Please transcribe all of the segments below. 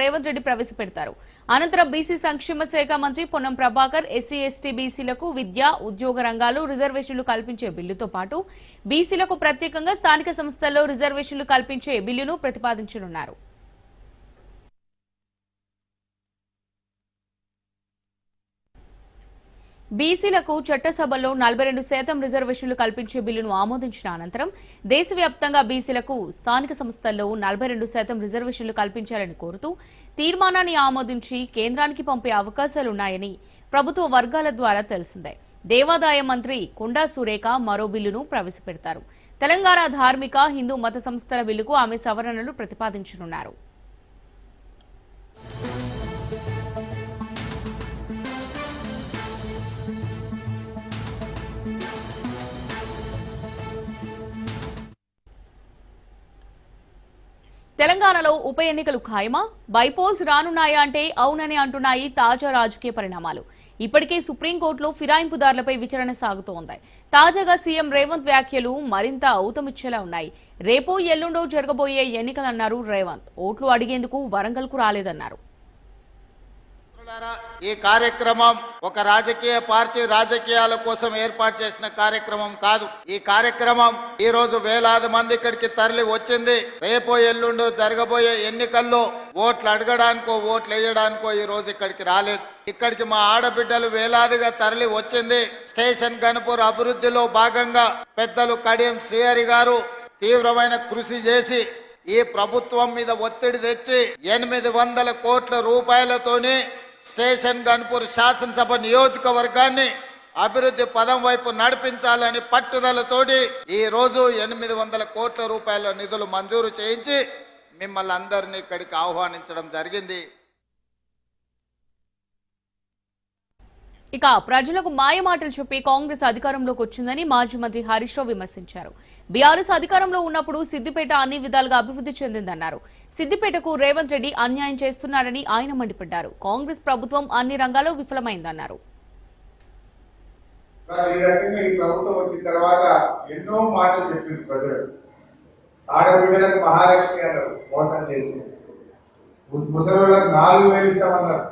రేవంత్ రెడ్డి ప్రవేశపెడతారు. అనంతరం బీసీ సంక్షేమ శాఖ మంత్రి పొన్నం ప్రభాకర్ ఎస్సీ ఎస్టీ బీసీలకు విద్య ఉద్యోగ రంగాలు రిజర్వేషన్లు కల్పించే బిల్లుతో పాటు బీసీలకు ప్రత్యేకంగా స్థానిక సంస్థల్లో రిజర్వేషన్లు కల్పించే బిల్లును ప్రతిపాదించనున్నారు. బీసీలకు చట్టసభలో నలభై రెండు శాతం రిజర్వేషన్లు కల్పించే బిల్లును ఆమోదించిన అనంతరం దేశవ్యాప్తంగా బీసీలకు స్థానిక సంస్థల్లో నలభై రెండు శాతం రిజర్వేషన్లు కల్పించాలని కోరుతూ తీర్మానాన్ని ఆమోదించి కేంద్రానికి పంపే అవకాశాలున్నాయని ప్రభుత్వ వర్గాల ద్వారా తెలిసిందే. దేవాదాయ మంత్రి కొండా సురేఖ మరో బిల్లును ప్రవేశపెడతారు. తెలంగాణ ధార్మిక హిందూ మత సంస్థల బిల్లుకు ఆమె సవరణలు ప్రతిపాదించనున్నారు. తెలంగాణలో ఉప ఎన్నికలు ఖాయమా? బైపోల్స్ రానున్నాయా అంటే అవునని అంటున్నాయి తాజా రాజకీయ పరిణామాలు. ఇప్పటికే సుప్రీంకోర్టులో ఫిరాయింపుదారులపై విచారణ సాగుతోంది. తాజాగా సీఎం రేవంత్ వ్యాఖ్యలు మరింత ఔతమిచ్చేలా ఉన్నాయి. రేపో ఎల్లుండో జరగబోయే ఎన్నికలన్నారు రేవంత్. ఓట్లు అడిగేందుకు వరంగల్కు రాలేదన్నారు. మిత్రులారా, ఈ కార్యక్రమం ఒక రాజకీయ పార్టీ రాజకీయాల కోసం ఏర్పాటు చేసిన కార్యక్రమం కాదు. ఈ కార్యక్రమం ఈ రోజు వేలాది మంది ఇక్కడికి తరలి వచ్చింది. రేపో ఎల్లుండో జరగబోయే ఎన్నికల్లో ఓట్లు అడగడానికో ఓట్లు వేయడానికో ఈ రోజు ఇక్కడికి రాలేదు. ఇక్కడికి మా ఆడబిడ్డలు వేలాదిగా తరలి వచ్చింది. స్టేషన్ గణపూర్ అభివృద్ధిలో భాగంగా పెద్దలు కడియం శ్రీహరి గారు తీవ్రమైన కృషి చేసి ఈ ప్రభుత్వం మీద ఒత్తిడి తెచ్చి ఎనిమిది వందల కోట్ల రూపాయలతోనే స్టేషన్ గన్పూర్ శాసనసభ నియోజకవర్గాన్ని అభివృద్ధి పదం వైపు నడిపించాలని పట్టుదలతోటి ఈ రోజు ఎనిమిది వందల కోట్ల రూపాయల నిధులు మంజూరు చేయించి మిమ్మల్ని అందరినీ ఇక్కడికి ఆహ్వానించడం జరిగింది. ఇక ప్రజలకు మాయ మాటలు చెప్పి కాంగ్రెస్ అధికారంలోకి వచ్చిందని మాజీ మంత్రి హరీష్ రావు విమర్శించారు. బీఆర్ఎస్ అధికారంలో ఉన్నప్పుడు సిద్దిపేట అన్ని విధాలుగా అభివృద్ధి చెందిందన్నారు. సిద్దిపేటకు రేవంత్ రెడ్డి అన్యాయం చేస్తున్నారని ఆయన మండిపడ్డారు. కాంగ్రెస్ ప్రభుత్వం అన్ని రంగాల్లో విఫలమైందన్నారు. ఎన్నో మాటలు చెప్పింది ప్రజలు. మహాలక్ష్మి అన్నారు మోసం చేసి. నాలుగు వేలు ఇస్తామన్నారు.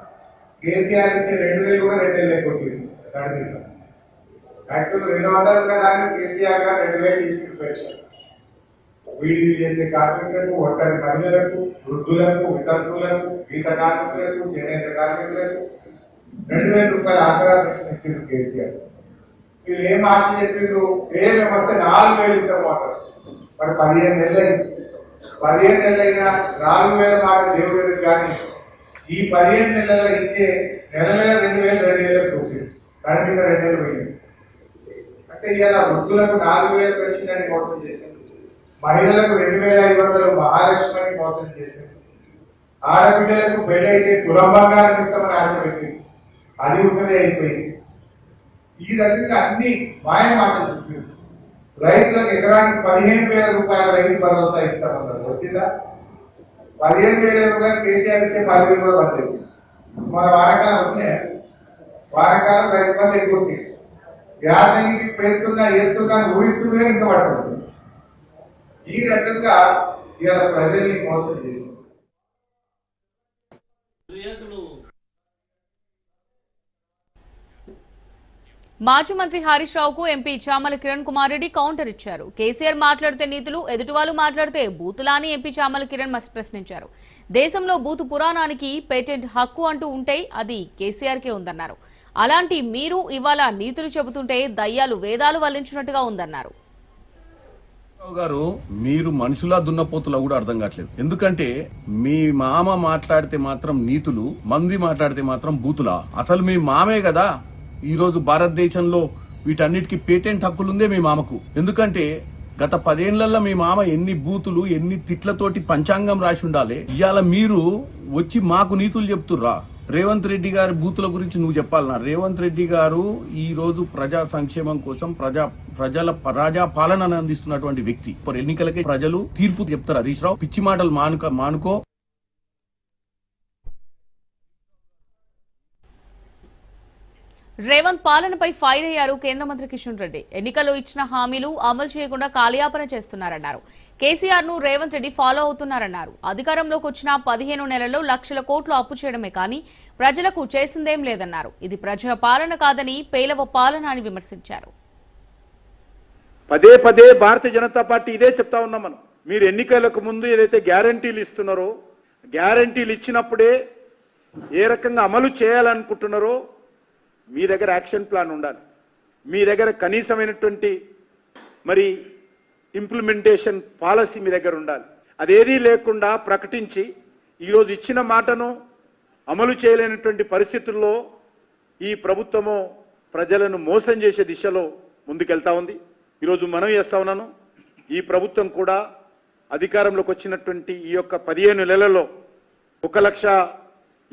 కేసీఆర్ ఇచ్చే రెండు వేలు కూడా రెండు వేలు కొట్టింది యాక్చువల్ రెండు వందలు ఉన్న దాన్ని కేసీఆర్ గారు రెండు వేలు తీసుకుని పెంచారు వీడిని చేసే కార్మికులకు ఒంటరి మహిళలకు వృద్ధులకు వితంతులకు గీత కార్మికులకు చేనేత కార్మికులకు రెండు వేల రూపాయల ఆసరా పెన్షన్ ఇచ్చింది కేసీఆర్. వీళ్ళు ఏం ఆశ చెప్పారు ఏ మేము వస్తే నాలుగు వేలు ఇస్తాం అంటారు మరి పదిహేను నెలలు అయింది పదిహేను నెలలైనా నాలుగు వేల మాట దేవుడు కానీ ఈ పదిహేను నెలల ఇచ్చే నెల రెండు వేలు రెండు వేల రూపాయలు దాని మీద రెండు వేలు పోయింది. అంటే ఇలా వృద్ధులకు నాలుగు వేలు పెన్షన్ మోసం చేశారు. మహిళలకు రెండు వేల ఐదు వందలు మహాలక్ష్మి మోసం చేశారు. ఆడబిడ్డలకు పెళ్ళైతే అయితే బంగారం ఇస్తామని ఆశ పెట్టింది అది ఉన్నదే అయిపోయింది. ఈ రకంగా అన్ని మాయ మాటలు రైతులకు ఎకరానికి పదిహేను వేల రూపాయల రైతు భరోసా ఇస్తామన్నారు. వచ్చిందా? పదిహేను వేల రూపాయలు కేసీఆర్ ఇచ్చే పదివేలు కూడా పడలేదు మన వారకాలం వచ్చినాయి. వారకాలం రైతు బంధు ఎక్కువ వ్యాసంగి పెడుతున్నా ఎత్తున్నా ఊరిస్తున్నా ఇంకా పడుతుంది. ఈ రకంగా ఇలా ప్రజల్ని మోసం చేసింది. మాజీ మంత్రి హరీష్ రావుకు ఎంపీ చామల కిరణ్ కుమార్ రెడ్డి కౌంటర్ ఇచ్చారు. కేసీఆర్ మాట్లాడితే నీతులు ఎదుటివాళ్ళు మాట్లాడితే బూతులా అని ఎంపీ చామల కిరణ్ ప్రశ్నించారు. దేశంలో బూతు పురాణానికి పేటెంట్ హక్కు అంటూ ఉంటే అది కేసీఆర్కే ఉందన్నారు. అలాంటి మీరు ఇవాళ నీతులు చెబుతుంటే దయ్యాలు వేదాలు వల్లించినట్టుగా ఉందన్నారు. గారు మీరు మనుషులా దున్నపోతులా కూడా అర్థం కావట్లేదు. ఎందుకంటే మీ మామ మాట్లాడితే మాత్రం నీతులు మంది మాట్లాడితే మాత్రం బూతులా. అసలు మీ మామే కదా? ఈరోజు భారతదేశంలో వీటన్నిటికీ పేటెంట్ హక్కులుందే మీ మామకు. ఎందుకంటే గత పదేళ్ళలో మీ మామ ఎన్ని బూతులు ఎన్ని తిట్లతోటి పంచాంగం రాసి ఉండాలి ఇవాళ మీరు వచ్చి మాకు నీతులు చెప్తుర్రా. రేవంత్ రెడ్డి గారి బూతుల గురించి నువ్వు చెప్పాలన్నా. రేవంత్ రెడ్డి గారు ఈ రోజు ప్రజా సంక్షేమం కోసం ప్రజా ప్రజల ప్రజా పాలనను అందిస్తున్నటువంటి వ్యక్తి. ఎన్నికలకి ప్రజలు తీర్పు చెప్తారు? హరీష్ రావు పిచ్చి మాటలు మానుక మానుకో. రేవంత్ పాలనపై ఫైర్ అయ్యారు కేంద్ర మంత్రి కిషన్ రెడ్డి. ఎన్నికల్లో ఇచ్చిన హామీలు అమలు చేయకుండా కాలయాపన చేస్తున్నారన్నారు. కేసీఆర్ను రేవంత్ రెడ్డి ఫాలో అవుతున్నారన్నారు. అధికారంలోకి వచ్చిన పదిహేను నెలల్లో లక్షల కోట్లు అప్పు చేయడమే కానీ ప్రజలకు చేసిందేం లేదన్నారు. ఇది ప్రజల పాలన కాదని పేలవ పాలన అని విమర్శించారు. పదే పదే భారతీయ జనతా పార్టీ ఇదే చెప్తా ఉన్నాం మనం. మీరు ఎన్నికలకు ముందు ఏదైతే గ్యారంటీలు ఇస్తున్నారో గ్యారంటీలు ఇచ్చినప్పుడే ఏ రకంగా అమలు చేయాలనుకుంటున్నారో మీ దగ్గర యాక్షన్ ప్లాన్ ఉండాలి. మీ దగ్గర కనీసమైనటువంటి మరి ఇంప్లిమెంటేషన్ పాలసీ మీ దగ్గర ఉండాలి. అదేదీ లేకుండా ప్రకటించి ఈరోజు ఇచ్చిన మాటను అమలు చేయలేనటువంటి పరిస్థితుల్లో ఈ ప్రభుత్వము ప్రజలను మోసం చేసే దిశలో ముందుకెళ్తా ఉంది. ఈరోజు మనం చేస్తా ఉన్నాను. ఈ ప్రభుత్వం కూడా అధికారంలోకి వచ్చినటువంటి ఈ యొక్క పదిహేను నెలల్లో ఒక లక్ష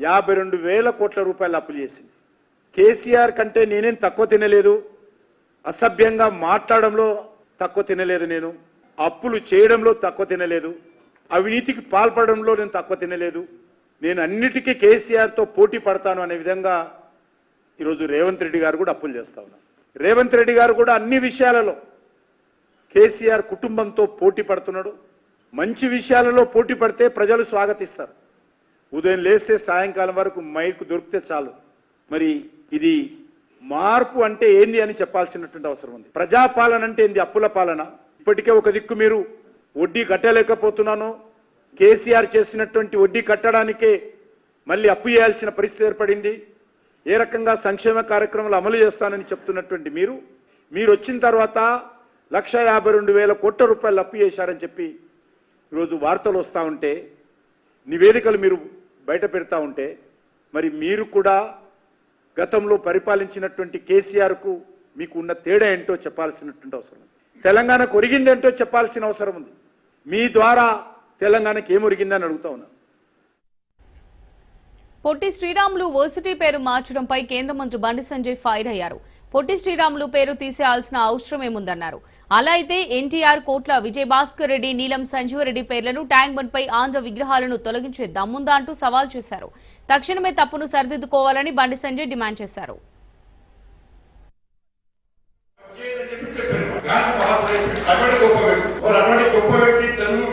యాభై రెండు వేల కోట్ల రూపాయలు అప్పులు చేసింది. కేసీఆర్ కంటే నేనేం తక్కువ తినలేదు. అసభ్యంగా మాట్లాడంలో తక్కువ తినలేదు నేను. అప్పులు చేయడంలో తక్కువ తినలేదు. అవినీతికి పాల్పడంలో నేను తక్కువ తినలేదు. నేను అన్నిటికీ కేసీఆర్తో పోటీ పడతాను అనే విధంగా ఈరోజు రేవంత్ రెడ్డి గారు కూడా అప్పులు చేస్తా ఉన్నారు. రేవంత్ రెడ్డి గారు కూడా అన్ని విషయాలలో కేసీఆర్ కుటుంబంతో పోటీ పడుతున్నాడు. మంచి విషయాలలో పోటీ పడితే ప్రజలు స్వాగతిస్తారు. ఉదయం లేస్తే సాయంకాలం వరకు మైక్ దొరికితే చాలు. మరి ఇది మార్పు అంటే ఏంది అని చెప్పాల్సినటువంటి అవసరం ఉంది. ప్రజాపాలన అంటే ఏంది? అప్పుల పాలన. ఇప్పటికే ఒక దిక్కు మీరు వడ్డీ కట్టలేకపోతున్నాను. కేసీఆర్ చేసినటువంటి వడ్డీ కట్టడానికే మళ్ళీ అప్పు చేయాల్సిన పరిస్థితి ఏర్పడింది. ఏ రకంగా సంక్షేమ కార్యక్రమాలు అమలు చేస్తానని చెప్తున్నటువంటి మీరు మీరు వచ్చిన తర్వాత లక్ష యాభై రెండు వేల కోట్ల రూపాయలు అప్పు చేశారని చెప్పి ఈరోజు వార్తలు వస్తూ ఉంటే నివేదికలు మీరు బయట పెడతా ఉంటే మరి మీరు కూడా గతంలో పరిపాలించినటువంటి కేసీఆర్కు మీకు ఉన్న తేడా ఏంటో చెప్పాల్సినటువంటి అవసరం ఉంది. తెలంగాణకు ఒరిగిందేంటో చెప్పాల్సిన అవసరం ఉంది. మీ ద్వారా తెలంగాణకి ఏం ఒరిగిందని అడుగుతా ఉన్నాను పొట్టి శ్రీరాములు వర్సిటీ పేరు మార్చడంపై కేంద్ర మంత్రి బండి సంజయ్ ఫైర్ అయ్యారు. పొట్టి శ్రీరాములు పేరు తీసేయాల్సిన అవసరం ఏముందన్నారు. అలా అయితే ఎన్టీఆర్ కోట్ల విజయభాస్కర్ రెడ్డి నీలం సంజీవరెడ్డి పేర్లను ట్యాంక్ బండ్ పై ఆంధ్ర విగ్రహాలను తొలగించే దమ్ముందా అంటూ సవాల్ చేశారు. తక్షణమే తప్పును సరిదిద్దుకోవాలని బండి సంజయ్ డిమాండ్ చేశారు.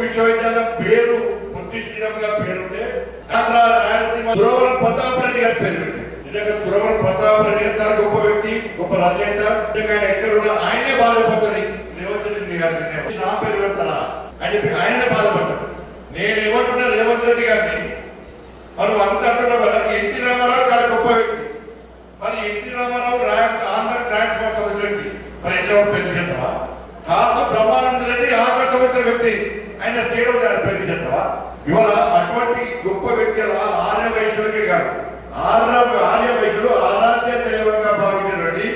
విశ్వవిద్యాలయం పేరు పేరుంటే రాయలసీమ ద్రోవల ప్రతాప్ రెడ్డి గారి పేరు నిజంగా దురవరం ప్రతాప్ రెడ్డి చాలా గొప్ప వ్యక్తి గొప్ప రచయిత నిజంగా ఆయన ఎక్కడ ఆయనే బాధపడతాడు రేవంత్ రెడ్డి గారి నా పేరు పెడతారా? అని చెప్పి ఆయనే బాధపడతాడు నేను ఏమంటున్నా రేవంత్ రెడ్డి గారిని? మనం అంత అంటున్నాం కదా ఎన్టీ రామారావు చాలా గొప్ప వ్యక్తి. మరి NT Ramarao royals Andhra transfer సంబంధించిన వ్యక్తి. మరి ఎన్టీ రామారావు పెళ్ళి చేస్తావా? కాసు బ్రహ్మానంద రెడ్డి ఆకాశ సంబంధించిన వ్యక్తి. ఆయన స్టేట్ గారు పెళ్ళి చేస్తావా? ఇవాళ అటువంటి గొప్ప వ్యక్తి అలా ఆర్య వైశ్యులకే కాదు. ఆర్య ఆర్య వైశ్యులు ఆరాధ్య దైవంగా భావించినటువంటి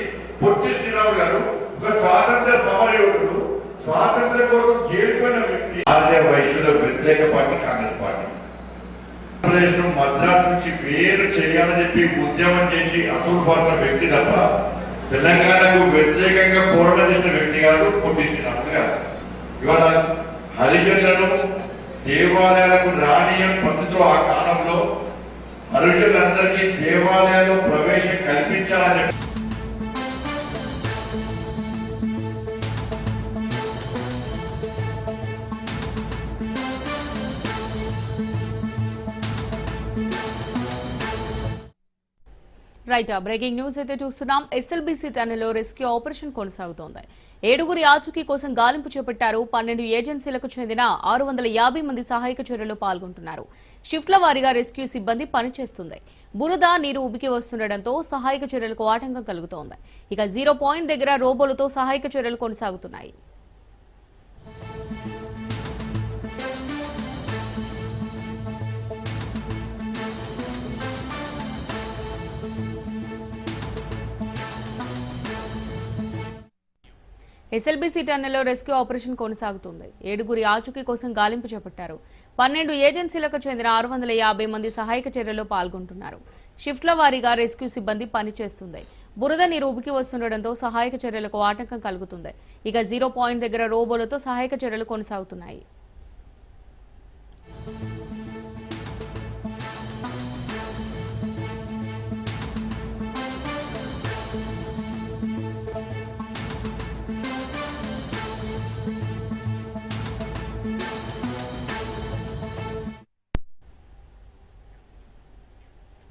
పొట్టి శ్రీరాములు గారు ఒక స్వాతంత్ర సమరయోధుడు. స్వాతంత్రం కోసం చేరుకున్న వ్యక్తి ఆర్య వైశ్యుల వ్యతిరేక పార్టీ కాంగ్రెస్ పార్టీ. ఆంధ్రప్రదేశ్ను మద్రాసు నుంచి వేరు చేయాలని చెప్పి ఉద్యమం చేసి అసలు భాష వ్యక్తి తప్ప తెలంగాణకు వ్యతిరేకంగా పోరాటం చేసిన వ్యక్తి కాదు పొట్టి శ్రీరాములు గారు. ఇవాళ హరిజనులను దేవాలయాలకు రానియని పరిస్థితుల్లో ఆ కాలంలో హరిజనులందరికీ దేవాలయాల్లో ప్రవేశం కల్పించాలని రైట్ బ్రేకింగ్ న్యూస్ అయితే చూస్తున్నాం. ఎస్ఎల్బీసీ టన్నెల్లో రెస్క్యూ ఆపరేషన్ కొనసాగుతోంది. ఏడుగురి ఆచూకీ కోసం గాలింపు చేపట్టారు. పన్నెండు ఏజెన్సీలకు చెందిన ఆరు వందల యాభై మంది సహాయక చర్యలు పాల్గొంటున్నారు. షిఫ్ట్ల వారీగా రెస్క్యూ సిబ్బంది పనిచేస్తుంది. బురద నీరు ఉబికి వస్తుండటంతో సహాయక చర్యలకు ఆటంకం కలుగుతోంది. ఇక జీరో పాయింట్ దగ్గర రోబోలతో సహాయక చర్యలు కొనసాగుతున్నాయి. ఎస్ఎల్బీసీ టన్నెల్లో రెస్క్యూ ఆపరేషన్ కొనసాగుతుంది. ఏడుగురి ఆచూకీ కోసం గాలింపు చేపట్టారు. పన్నెండు ఏజెన్సీలకు చెందిన ఆరు వందల యాభై మంది సహాయక చర్యలో పాల్గొంటున్నారు. షిఫ్ట్ల వారీగా రెస్క్యూ సిబ్బంది పనిచేస్తుంది. బురద నీరు ఉబికి వస్తుండటంతో సహాయక చర్యలకు ఆటంకం కలుగుతుంది. ఇక జీరో పాయింట్ దగ్గర రోబోలతో సహాయక చర్యలు కొనసాగుతున్నాయి.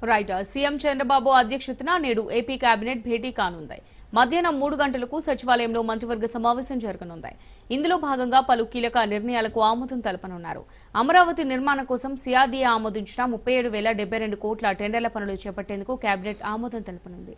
రైట్ సీఎం చంద్రబాబు అధ్యక్షతన నేడు ఏపీ కేబినెట్ భేటీ కానుంది. మధ్యాహ్నం మూడు గంటలకు సచివాలయంలో మంత్రివర్గ సమావేశం జరగనుంది. ఇందులో భాగంగా పలు కీలక నిర్ణయాలకు ఆమోదం తెలపనున్నారు. అమరావతి నిర్మాణం కోసం సిఆర్డీఏ ఆమోదించిన ముప్పై ఏడు వేల డెబ్బై రెండు కోట్ల టెండర్ల పనులు చేపట్టేందుకు కేబినెట్ ఆమోదం తెలపనుంది.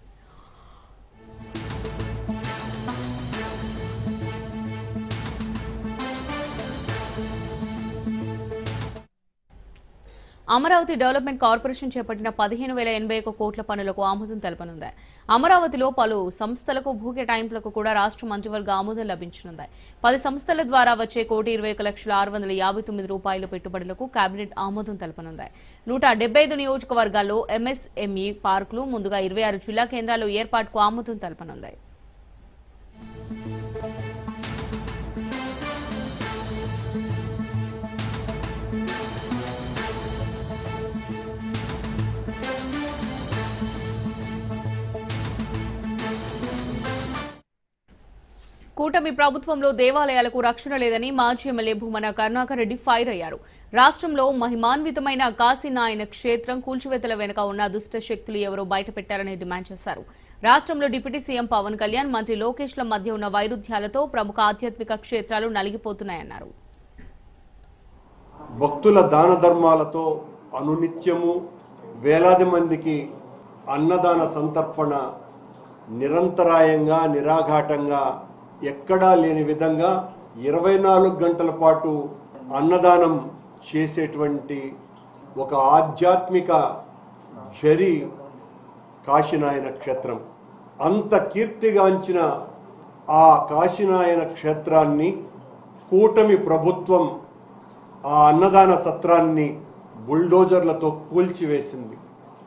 అమరావతి డెవలప్మెంట్ కార్పొరేషన్ చేపట్టిన పదిహేను వేల ఎనభై ఒక్క కోట్ల పనులకు ఆమోదం తెలపనుంది. అమరావతిలో పలు సంస్థలకు భూ కేటాయింపులకు కూడా రాష్ట్ర మంత్రివర్గ ఆమోదం లభించనుంది. పది సంస్థల ద్వారా వచ్చే కోటి ఇరవై ఒక లక్షల ఆరు వందల యాభై తొమ్మిది రూపాయల పెట్టుబడులకు కేబినెట్ ఆమోదం తెలపనుంది. నూట డెబ్బై ఐదు నియోజకవర్గాల్లో ఎంఎస్ఎంఈ పార్కులు ముందుగా ఇరవై ఆరు జిల్లా కేంద్రాల్లో ఏర్పాటుకు ఆమోదం తెలపనుంది. కూటమి ప్రభుత్వంలో దేవాలయాలకు రక్షణ లేదని మాజీ ఎమ్మెల్యే భూమన కరుణాకర్ రెడ్డి ఫైర్ అయ్యారు. రాష్ట్రంలో మహిమాన్వితమైన కాశీనాయన క్షేత్రం కూల్చివేతల వెనుక ఉన్న దుష్ట శక్తులు ఎవరో బయటపెట్టారని డిమాండ్ చేశారు. రాష్ట్రంలో డిప్యూటీ సీఎం పవన్ కళ్యాణ్ మంత్రి లోకేష్ల మధ్య ఉన్న వైరుధ్యాలతో ప్రముఖ ఆధ్యాత్మిక క్షేత్రాలు నలిగిపోతున్నాయన్నారు. భక్తుల దాన ధర్మాలతో అనునిత్యము వేలాది మందికి అన్నదాన సంతర్పణ నిరంతరాయంగా నిరాఘాటంగా ఎక్కడా లేని విధంగా ఇరవై నాలుగు గంటల పాటు అన్నదానం చేసేటువంటి ఒక ఆధ్యాత్మిక జరి కాశీనాయన క్షేత్రం. అంత కీర్తిగాంచిన ఆ కాశీనాయన క్షేత్రాన్ని కూటమి ప్రభుత్వం ఆ అన్నదాన సత్రాన్ని బుల్డోజర్లతో కూల్చివేసింది.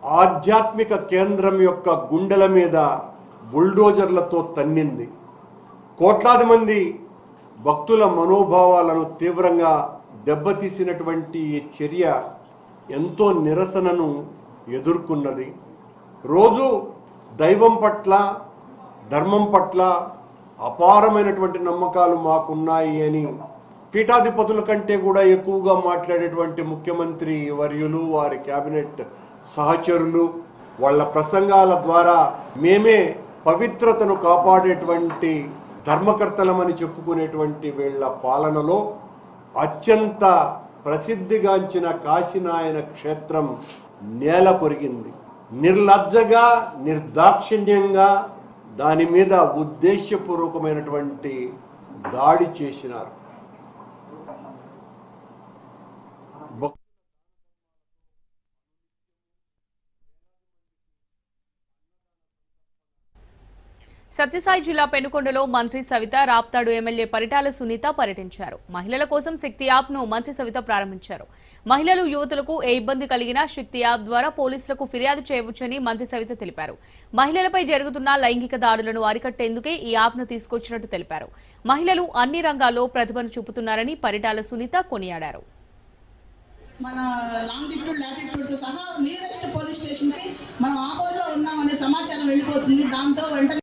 ఆధ్యాత్మిక కేంద్రం యొక్క గుండెల మీద బుల్డోజర్లతో తన్నింది. కోట్లాది మంది భక్తుల మనోభావాలను తీవ్రంగా దెబ్బతీసినటువంటి ఈ చర్య ఎంతో నిరసనను ఎదుర్కొన్నది. రోజు దైవం పట్ల ధర్మం పట్ల అపారమైనటువంటి నమ్మకాలు మాకున్నాయి అని పీఠాధిపతుల కంటే కూడా ఎక్కువగా మాట్లాడేటువంటి ముఖ్యమంత్రి వర్యులు వారి కేబినెట్ సహచరులు వాళ్ళ ప్రసంగాల ద్వారా మేమే పవిత్రతను కాపాడేటువంటి ధర్మకర్తలమని చెప్పుకునేటువంటి వీళ్ళ పాలనలో అత్యంత ప్రసిద్ధిగాంచిన కాశీనాయన క్షేత్రం నేల పొరిగింది. నిర్లజ్జగా నిర్దాక్షిణ్యంగా దాని మీద ఉద్దేశపూర్వకమైనటువంటి దాడి చేసినారు. సత్యసాయి జిల్లా పెనుకొండలో మంత్రి సవిత రాప్తాడు ఎమ్మెల్యే పరిటాల సునీత పర్యటించారు. మహిళల కోసం శక్తి యాప్ను మంత్రి సవిత ప్రారంభించారు. మహిళలు యువతులకు ఏ ఇబ్బంది కలిగినా శక్తి యాప్ ద్వారా పోలీసులకు ఫిర్యాదు చేయవచ్చని మంత్రి సవిత తెలిపారు. మహిళలపై జరుగుతున్న లైంగిక దాడులను అరికట్టేందుకే ఈ యాప్ను తీసుకొచ్చినట్టు తెలిపారు. మహిళలు అన్ని రంగాల్లో ప్రతిభను చూపుతున్నారని పరిటాల సునీత కొనియాడారు. మన లాంగిట్యూడ్ లాటిట్యూడ్తో సహా నియరెస్ట్ పోలీస్ స్టేషన్కి మనం ఆపదలో ఉన్నామనే సమాచారం వెళ్ళిపోతుంది. దాంతో వెంటనే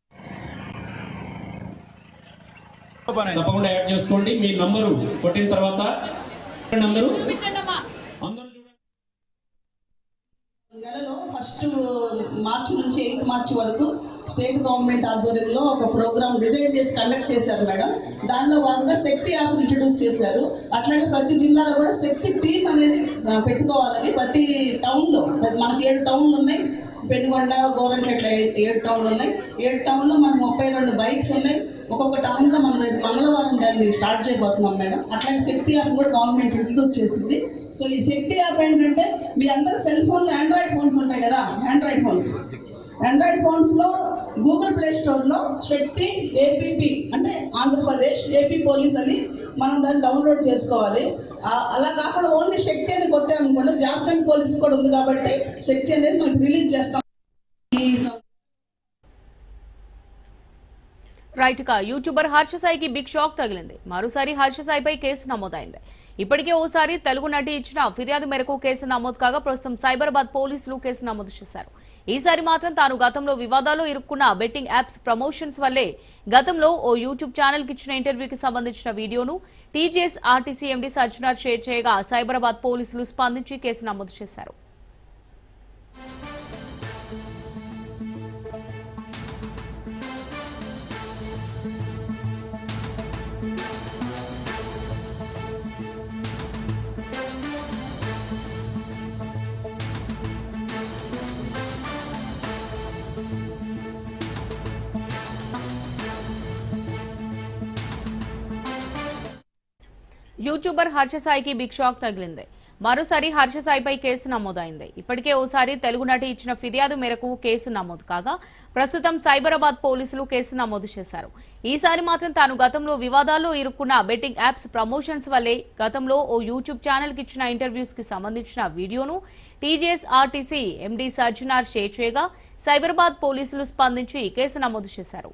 తప్పకుండా యాడ్ చేసుకోండి. మీ నంబరు కొట్టిన తర్వాత అందరూ. అందరూ చూడండి. నెలలో ఫస్ట్ మార్చి నుంచి ఎయిత్ మార్చి వరకు స్టేట్ గవర్నమెంట్ ఆధ్వర్యంలో ఒక ప్రోగ్రామ్ డిజైన్ చేసి కండక్ట్ చేశారు మేడం. దానిలో భాగంగా శక్తి యాప్ ఇంట్రడ్యూస్ చేశారు. అట్లాగే ప్రతి జిల్లాలో కూడా శక్తి టీం అనేది పెట్టుకోవాలని ప్రతి టౌన్లో మనకి ఏడు టౌన్లు ఉన్నాయి. పెనుగొండ గోరంట్ల ఏడు టౌన్లు ఉన్నాయి. ఏడు టౌన్లో మనకు ముప్పై రెండు బైక్స్ ఉన్నాయి. ఒక్కొక్క టౌన్లో మనం రేపు మంగళవారం దాన్ని స్టార్ట్ చేయబోతున్నాం మేడం. అట్లాగే శక్తి యాప్ కూడా గవర్నమెంట్ ఇంట్రడ్యూస్ చేసింది. సో ఈ శక్తి యాప్ ఏంటంటే మీ అందరి సెల్ ఫోన్లో ఆండ్రాయిడ్ ఫోన్స్ ఉంటాయి కదా? ఆండ్రాయిడ్ ఫోన్స్ ఆండ్రాయిడ్ ఫోన్స్లో గూగుల్ ప్లే స్టోర్లో శక్తి ఏపీపీ అంటే ఆంధ్రప్రదేశ్ ఏపీ పోలీస్ అని మనం దాన్ని డౌన్లోడ్ చేసుకోవాలి. అలా కాకుండా ఓన్లీ శక్తి అని కొట్టామనుకోండి జార్ఖండ్ పోలీస్ కూడా ఉంది కాబట్టి శక్తి అనేది మనం రిలీజ్ చేస్తాం. ఈ సం- రైట్గా యూట్యూబర్ హర్షసాయికి బిగ్ షాక్ తగిలింది. మరోసారి హర్షసాయిపై కేసు నమోదైంది. ఇప్పటికే ఓసారి తెలుగు నటి ఇచ్చిన ఫిర్యాదు మేరకు కేసు నమోదు కాగా ప్రస్తుతం సైబరాబాద్ పోలీసులు కేసు నమోదు చేశారు. ఈసారి మాత్రం తాను గతంలో వివాదాల్లో ఇరుక్కున్న బెట్టింగ్ యాప్స్ ప్రమోషన్స్ వల్లే గతంలో ఓ యూట్యూబ్ ఛానల్కి ఇచ్చిన ఇంటర్వ్యూకి సంబంధించిన వీడియోను TGS RTC MD Sajjanar share చేయగా సైబరాబాద్ పోలీసులు స్పందించి కేసు నమోదు చేశారు. యూట్యూబర్ హర్షసాయికి బిగ్ షాక్ తగిలింది. మరోసారి హర్షసాయిపై కేసు నమోదైంది. ఇప్పటికే ఓసారి తెలుగు నటి ఇచ్చిన ఫిర్యాదు మేరకు కేసు నమోదు కాగా ప్రస్తుతం సైబరాబాద్ పోలీసులు కేసు నమోదు చేశారు. ఈసారి మాత్రం తాను గతంలో వివాదాల్లో ఇరుక్కున్న బెట్టింగ్ యాప్స్ ప్రమోషన్స్ వల్లే గతంలో ఓ యూట్యూబ్ ఛానల్కి ఇచ్చిన ఇంటర్వ్యూస్కి సంబంధించిన వీడియోను TGS RTC MD Sajjanar share చేయగా సైబరాబాద్ పోలీసులు స్పందించి కేసు నమోదు చేశారు.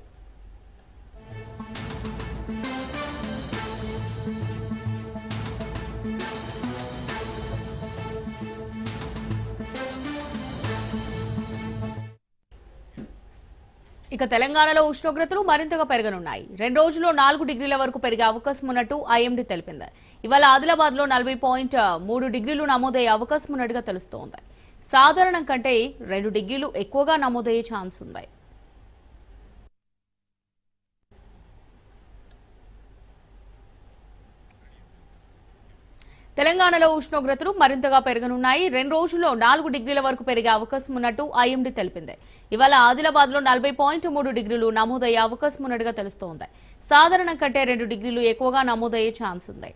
ఇక తెలంగాణలో ఉష్ణోగ్రతలు మరింతగా పెరగనున్నాయి. రెండు రోజుల్లో నాలుగు డిగ్రీల వరకు పెరిగే అవకాశం ఉన్నట్టు ఐఎండీ తెలిపింది. ఇవాళ ఆదిలాబాద్లో నలభై పాయింట్ మూడు డిగ్రీలు నమోదయ్యే అవకాశం ఉన్నట్టుగా తెలుస్తోంది. సాధారణం కంటే రెండు డిగ్రీలు ఎక్కువగా నమోదయ్యే ఛాన్స్ ఉంది. తెలంగాణలో ఉష్ణోగ్రతలు మరింతగా పెరగనున్నాయి. రెండు రోజుల్లో నాలుగు డిగ్రీల వరకు పెరిగే అవకాశం ఉన్నట్టు ఐఎండీ తెలిపింది. ఇవాళ ఆదిలాబాద్లో నలభై పాయింట్ మూడు డిగ్రీలు నమోదయ్యే అవకాశం ఉన్నట్టుగా తెలుస్తోంది. సాధారణం కంటే రెండు డిగ్రీలు ఎక్కువగా నమోదయ్యే ఛాన్స్ ఉంది.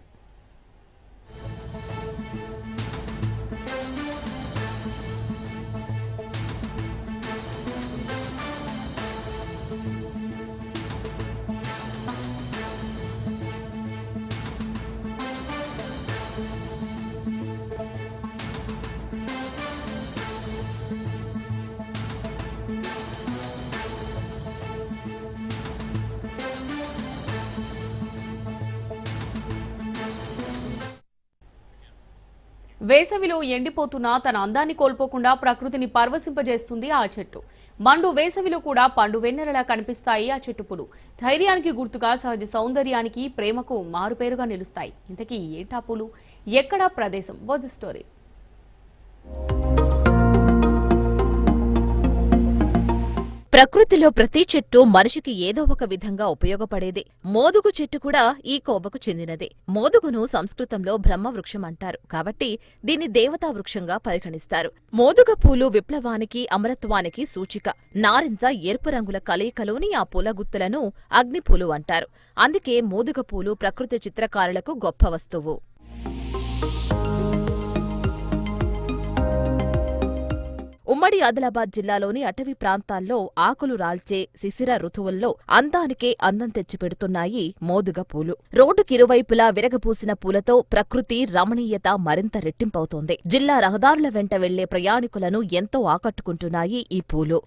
వేసవిలో ఎండిపోతున్న తన అందాన్ని కోల్పోకుండా ప్రకృతిని పరవశింపజేస్తుంది ఆ చెట్టు. మండు వేసవిలో కూడా పండు వెన్నెలలా కనిపిస్తాయి ఆ చెట్టుపులు. ధైర్యానికి గుర్తుగా సహజ సౌందర్యానికి ప్రేమకు మారుపేరుగా నిలుస్తాయి. ఇంతకీ ఏంటా పూలు? ఎక్కడా ప్రదేశం. వద్ స్టోరీ ప్రకృతిలో ప్రతి చెట్టు మనిషికి ఏదో ఒక విధంగా ఉపయోగపడేదే. మోదుగు చెట్టు కూడా ఈ కోవకు చెందినదే. మోదుగును సంస్కృతంలో బ్రహ్మవృక్షం అంటారు. కాబట్టి దీన్ని దేవతా వృక్షంగా పరిగణిస్తారు. మోదుగ పూలు విప్లవానికి అమరత్వానికి సూచిక. నారింజ ఎరుపు రంగుల కలయికలోని ఆ పూల గుత్తులను అగ్నిపూలు అంటారు. అందుకే మోదుగ పూలు ప్రకృతి చిత్రకారులకు గొప్ప వస్తువు. ఉమ్మడి ఆదిలాబాద్ జిల్లాలోని అటవీ ప్రాంతాల్లో ఆకులు రాల్చే శిశిర ఋతువుల్లో అందానికే అందం తెచ్చిపెడుతున్నాయి మోదుగ పూలు. రోడ్డుకిరువైపులా విరగపూసిన పూలతో ప్రకృతి రమణీయత మరింత రెట్టింపవుతోంది. జిల్లా రహదారుల వెంట వెళ్ళే ప్రయాణికులను ఎంతో ఆకట్టుకుంటున్నాయి ఈ పూలు.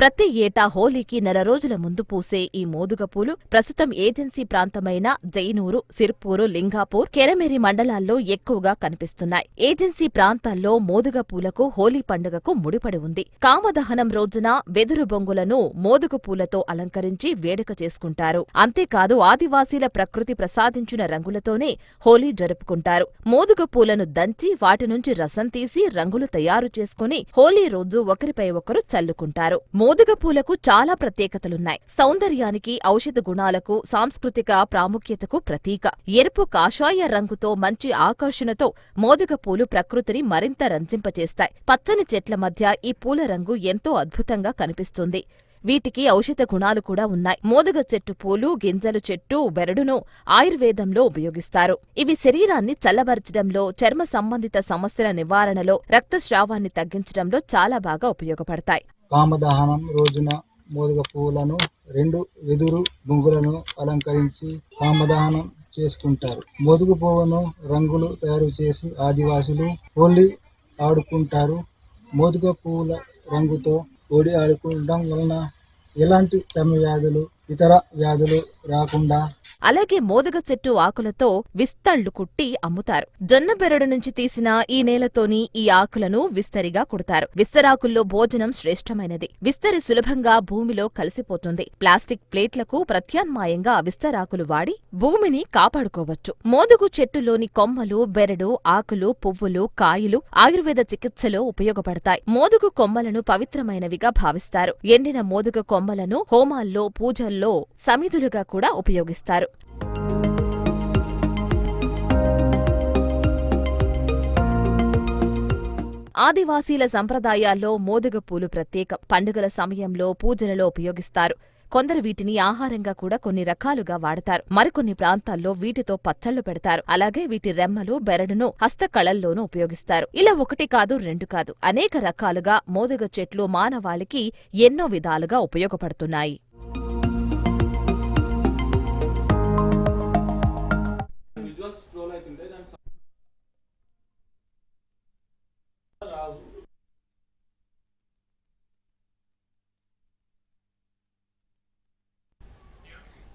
ప్రతి ఏటా హోలీకి నెల రోజుల ముందు పూసే ఈ మోదుగ పూలు ప్రస్తుతం ఏజెన్సీ ప్రాంతమైన జైనూరు సిర్పూరు లింగాపూర్ కెరమెరి మండలాల్లో ఎక్కువగా కనిపిస్తున్నాయి. ఏజెన్సీ ప్రాంతాల్లో మోదుగ పూలకు హోలీ పండుగకు ముడిపడి ఉంది. కామదహనం రోజున వెదురు బొంగులను మోదుగ పూలతో అలంకరించి వేడుక చేసుకుంటారు. అంతేకాదు ఆదివాసీల ప్రకృతి ప్రసాదించిన రంగులతోనే హోలీ జరుపుకుంటారు. మోదుగ పూలను దంచి వాటి నుంచి రసం తీసి రంగులు తయారు చేసుకుని హోలీ రోజు ఒకరిపై ఒకరు చల్లుకుంటారు. మోదుగ పూలకు చాలా ప్రత్యేకతలున్నాయి. సౌందర్యానికి ఔషధ గుణాలకు సాంస్కృతిక ప్రాముఖ్యతకు ప్రతీక. ఎరుపు కాషాయ రంగుతో మంచి ఆకర్షణతో మోదుగ పూలు ప్రకృతిని మరింత రంజింపచేస్తాయి పచ్చని చెట్ల మధ్య ఈ పూల రంగు ఎంతో అద్భుతంగా కనిపిస్తుంది. వీటికి ఔషధ గుణాలు కూడా ఉన్నాయి. మోదుగ చెట్టు పూలు గింజలు చెట్టు బెరడును ఆయుర్వేదంలో ఉపయోగిస్తారు. ఇవి శరీరాన్ని చల్లబరచడంలో చర్మ సంబంధిత సమస్యల నివారణలో రక్తస్రావాన్ని తగ్గించడంలో చాలా బాగా ఉపయోగపడతాయి. కామదహనం రోజున మోదుగ పువ్వులను రెండు వెదురు బొంగులను అలంకరించి కామదహనం చేసుకుంటారు. మోదుగ పువ్వును రంగులు తయారు చేసి ఆదివాసులు హోలీ ఆడుకుంటారు. మోదుగ పువ్వుల రంగుతో హోలీ ఆడుకోవడం వలన ఎలాంటి చర్మ వ్యాధులు ఇతర వ్యాధులు రాకుండా అలాగే మోదక చెట్టు ఆకులతో విస్తళ్ళు కుట్టి అమ్ముతారు. జొన్న బెరడు నుంచి తీసిన ఈ నేలతోని ఈ ఆకులను విస్తరిగా కుడతారు. విస్తరాకుల్లో భోజనం శ్రేష్టమైనది. విస్తరి సులభంగా భూమిలో కలిసిపోతుంది. ప్లాస్టిక్ ప్లేట్లకు ప్రత్యామ్నాయంగా విస్తరాకులు వాడి భూమిని కాపాడుకోవచ్చు. మోదుగు చెట్టులోని కొమ్మలు బెరడు ఆకులు పువ్వులు కాయలు ఆయుర్వేద చికిత్సలో ఉపయోగపడతాయి. మోదుగు కొమ్మలను పవిత్రమైనవిగా భావిస్తారు. ఎండిన మోదుగ కొమ్మలను హోమాల్లో పూజల్లో సమిధులుగా కూడా ఉపయోగిస్తారు. ఆదివాసీల సంప్రదాయాల్లో మోదుగపూలు ప్రత్యేకం పండుగల సమయంలో పూజలలో ఉపయోగిస్తారు. కొందరు వీటిని ఆహారంగా కూడా కొన్ని రకాలుగా వాడతారు. మరికొన్ని ప్రాంతాల్లో వీటితో పచ్చళ్ళు పెడతారు. అలాగే వీటి రెమ్మలు బెరడును హస్తకళల్లోనూ ఉపయోగిస్తారు. ఇలా ఒకటి కాదు రెండు కాదు అనేక రకాలుగా మోదుగ చెట్లు మానవాళికి ఎన్నో విధాలుగా ఉపయోగపడుతున్నాయి.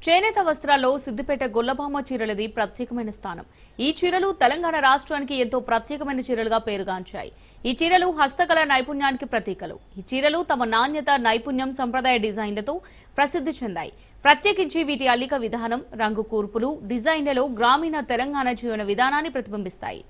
చేనేత వస్త్రాల్లో సిద్దిపేట గొల్లభామ చీరలది ప్రత్యేకమైన స్థానం. ఈ చీరలు తెలంగాణ రాష్ట్రానికి ఎంతో ప్రత్యేకమైన చీరలుగా పేరుగాంచాయి. ఈ చీరలు హస్తకళ నైపుణ్యానికి ప్రతీకలు. ఈ చీరలు తమ నాణ్యత నైపుణ్యం సంప్రదాయ డిజైన్లతో ప్రసిద్ధి చెందాయి. ప్రత్యేకించి వీటి అల్లిక విధానం రంగు కూర్పులు డిజైన్లలో గ్రామీణ తెలంగాణ జీవన విధానాన్ని ప్రతిబింబిస్తాయి.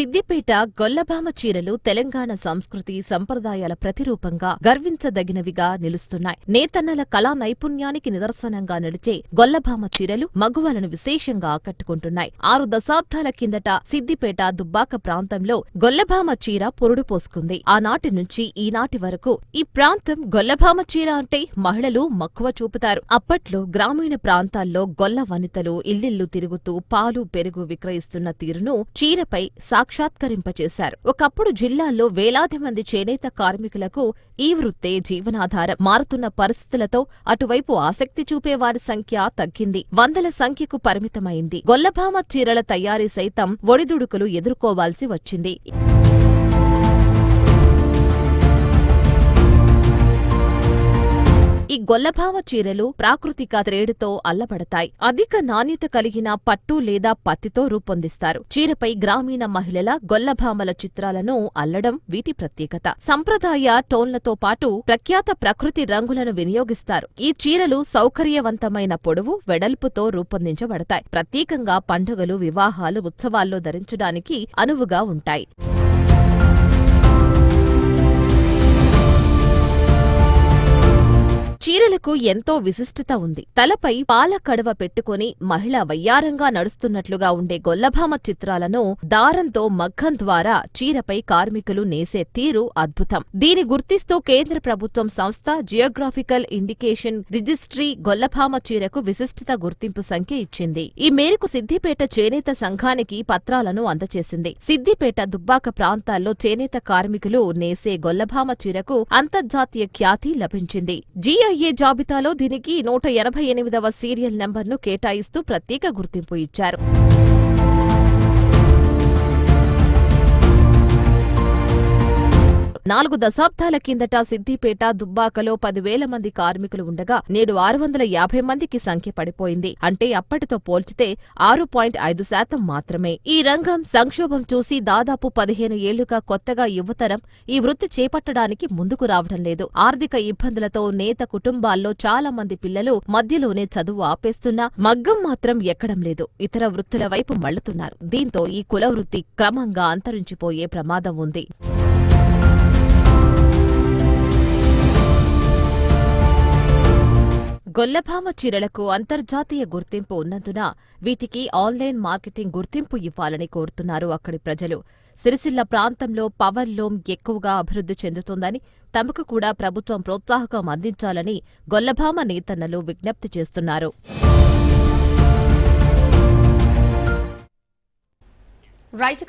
సిద్దిపేట గొల్లభామ చీరలు తెలంగాణ సంస్కృతి సంప్రదాయాల ప్రతిరూపంగా గర్వించదగినవిగా నిలుస్తున్నాయి. నేతన్నల కళా నైపుణ్యానికి నిదర్శనంగా నడిచే గొల్లభామ చీరలు మగువలను విశేషంగా ఆకట్టుకుంటున్నాయి. ఆరు దశాబ్దాల కిందట సిద్దిపేట దుబ్బాక ప్రాంతంలో గొల్లభామ చీర పొరుడు పోసుకుంది. ఆనాటి నుంచి ఈనాటి వరకు ఈ ప్రాంతం గొల్లభామ చీర అంటే మహిళలు మక్కువ చూపుతారు. అప్పట్లో గ్రామీణ ప్రాంతాల్లో గొల్ల వనితలు ఇల్లిల్లు తిరుగుతూ పాలు పెరుగు విక్రయిస్తున్న తీరును చీరపై సాక్షాత్కరింపచేశారు. ఒకప్పుడు జిల్లాల్లో వేలాది మంది చేనేత కార్మికులకు ఈ వృత్తే జీవనాధారం. మారుతున్న పరిస్థితులతో అటువైపు ఆసక్తి చూపేవారి సంఖ్య తగ్గింది. వందల సంఖ్యకు పరిమితమైంది. గొల్లభామ చీరల తయారీ సైతం ఒడిదుడుకులు ఎదుర్కోవాల్సి వచ్చింది. ఈ గొల్లభామ చీరలు ప్రాకృతిక త్రేడుతో అల్లబడతాయి. అధిక నాణ్యత కలిగిన పట్టు లేదా పత్తితో రూపొందిస్తారు. చీరపై గ్రామీణ మహిళల గొల్లభామల చిత్రాలను అల్లడం వీటి ప్రత్యేకత. సంప్రదాయ టోన్లతో పాటు ప్రఖ్యాత ప్రకృతి రంగులను వినియోగిస్తారు. ఈ చీరలు సౌకర్యవంతమైన పొడవు వెడల్పుతో రూపొందించబడతాయి. ప్రత్యేకంగా పండుగలు వివాహాలు ఉత్సవాల్లో ధరించడానికి అనువుగా ఉంటాయి. చీరలకు ఎంతో విశిష్టత ఉంది. తలపై పాల కడవ పెట్టుకుని మహిళ వయ్యారంగా నడుస్తున్నట్లుగా ఉండే గొల్లభామ చిత్రాలను దారంతో మగ్గం ద్వారా చీరపై కార్మికులు నేసే తీరు అద్భుతం. దీని గుర్తిస్తూ కేంద్ర ప్రభుత్వం సంస్థ జియోగ్రాఫికల్ ఇండికేషన్ రిజిస్ట్రీ గొల్లభామ చీరకు విశిష్టత గుర్తింపు సంఖ్య ఇచ్చింది. ఈ మేరకు సిద్దిపేట చేనేత సంఘానికి పత్రాలను అందజేసింది సిద్దిపేట దుబ్బాక ప్రాంతాల్లో చేనేత కార్మికులు నేసే గొల్లభామ చీరకు అంతర్జాతీయ ఖ్యాతి లభించింది. ఎన్ఐఏ జాబితాలో దీనికి నూట ఎనభై ఎనిమిదవ సీరియల్ నెంబర్ను కేటాయిస్తూ ప్రత్యేక గుర్తింపు ఇచ్చారు. నాలుగు దశాబ్దాల కిందట సిద్దిపేట దుబ్బాకలో పదివేల మంది కార్మికులు ఉండగా నేడు ఆరు వందల యాభై మందికి సంఖ్య పడిపోయింది. అంటే అప్పటితో పోల్చితే ఆరు పాయింట్ ఐదు శాతం మాత్రమే. ఈ రంగం సంక్షోభం చూసి దాదాపు పదిహేను ఏళ్ళుగా కొత్తగా యువతరం ఈ వృత్తి చేపట్టడానికి ముందుకు రావడం లేదు. ఆర్థిక ఇబ్బందులతో నేత కుటుంబాల్లో చాలా మంది పిల్లలు మధ్యలోనే చదువు ఆపేస్తున్నా మగ్గం మాత్రం ఎక్కడం లేదు. ఇతర వృత్తుల వైపు మళ్ళుతున్నారు దీంతో ఈ కుల వృత్తి క్రమంగా అంతరించిపోయే ప్రమాదం ఉంది. గొల్లభామ చీరలకు అంతర్జాతీయ గుర్తింపు ఉన్నందున వీటికి ఆన్లైన్ మార్కెటింగ్ గుర్తింపు ఇవ్వాలని కోరుతున్నారు అక్కడి ప్రజలు. సిరిసిల్ల ప్రాంతంలో పవర్ లూమ్ ఎక్కువగా అభివృద్ధి చెందుతోందని తమకు కూడా ప్రభుత్వం ప్రోత్సాహకం అందించాలని గొల్లభామ నేతన్నలు విజ్ఞప్తి చేస్తున్నారు. రైట్